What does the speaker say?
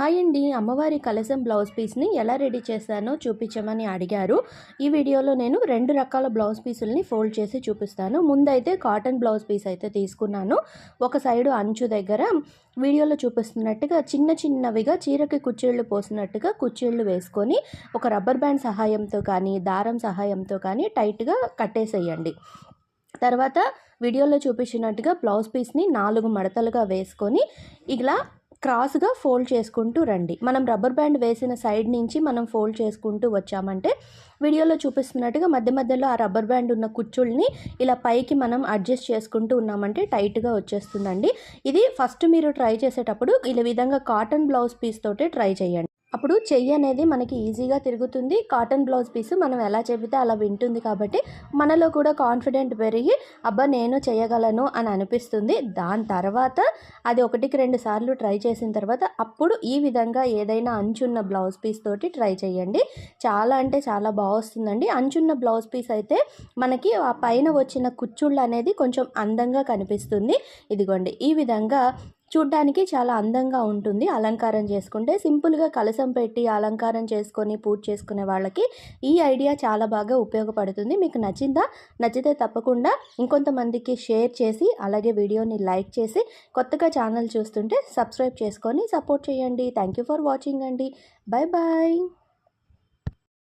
Hi అండి. అమ్మవారి కలశం బ్లౌజ్ పీస్ని ఎలా రెడీ చేశానో చూపించమని అడిగారు. ఈ వీడియోలో నేను రెండు రకాల బ్లౌజ్ పీసుల్ని ఫోల్డ్ చేసి చూపిస్తాను. ముందైతే కాటన్ బ్లౌజ్ పీస్ అయితే తీసుకున్నాను. ఒక సైడు అంచు దగ్గర వీడియోలో చూపిస్తున్నట్టుగా చిన్న చిన్నవిగా చీరకి కుర్చీళ్ళు పోసినట్టుగా కుర్చీళ్ళు వేసుకొని ఒక రబ్బర్ బ్యాండ్ సహాయంతో కానీ దారం సహాయంతో కానీ టైట్గా కట్టేసేయండి. తర్వాత వీడియోలో చూపించినట్టుగా బ్లౌజ్ పీస్ని నాలుగు మడతలుగా వేసుకొని ఇలా క్రాస్గా ఫోల్డ్ చేసుకుంటూ రండి. మనం రబ్బర్ బ్యాండ్ వేసిన సైడ్ నుంచి మనం ఫోల్డ్ చేసుకుంటూ వచ్చామంటే వీడియోలో చూపిస్తున్నట్టుగా మధ్య మధ్యలో ఆ రబ్బర్ బ్యాండ్ ఉన్న కుచ్చుల్ని ఇలా పైకి మనం అడ్జస్ట్ చేసుకుంటూ ఉన్నామంటే టైట్గా వచ్చేస్తుందండి. ఇది ఫస్ట్ మీరు ట్రై చేసేటప్పుడు ఇలా విధంగా కాటన్ బ్లౌజ్ పీస్ తోటే ట్రై చేయండి. అప్పుడు చెయ్యి అనేది మనకి ఈజీగా తిరుగుతుంది. కాటన్ బ్లౌజ్ పీస్ మనం ఎలా చెబితే అలా వింటుంది కాబట్టి మనలో కూడా కాన్ఫిడెంట్ పెరిగి అబ్బా నేను చేయగలను అని అనిపిస్తుంది. దాని తర్వాత అది ఒకటికి రెండు సార్లు ట్రై చేసిన తర్వాత అప్పుడు ఈ విధంగా ఏదైనా అంచున్న బ్లౌజ్ పీస్ తోటి ట్రై చేయండి చాలా అంటే చాలా బాగొస్తుందండి అంచున్న బ్లౌజ్ పీస్ అయితే మనకి ఆ పైన వచ్చిన కుచ్చుళ్ళు అనేది కొంచెం అందంగా కనిపిస్తుంది. ఇదిగోండి ఈ విధంగా చూడ్డానికి చాలా అందంగా ఉంటుంది. అలంకారం చేసుకుంటే సింపుల్గా కలసం పెట్టి అలంకారం చేసుకొని పూజ చేసుకునే వాళ్ళకి ఈ ఐడియా చాలా బాగా ఉపయోగపడుతుంది. మీకు నచ్చిందా? నచ్చితే తప్పకుండా ఇంకొంతమందికి షేర్ చేసి అలాగే వీడియోని లైక్ చేసి కొత్తగా ఛానల్ చూస్తుంటే సబ్స్క్రైబ్ చేసుకొని సపోర్ట్ చేయండి. థ్యాంక్ యూ ఫర్ వాచింగ్ అండి. Bye bye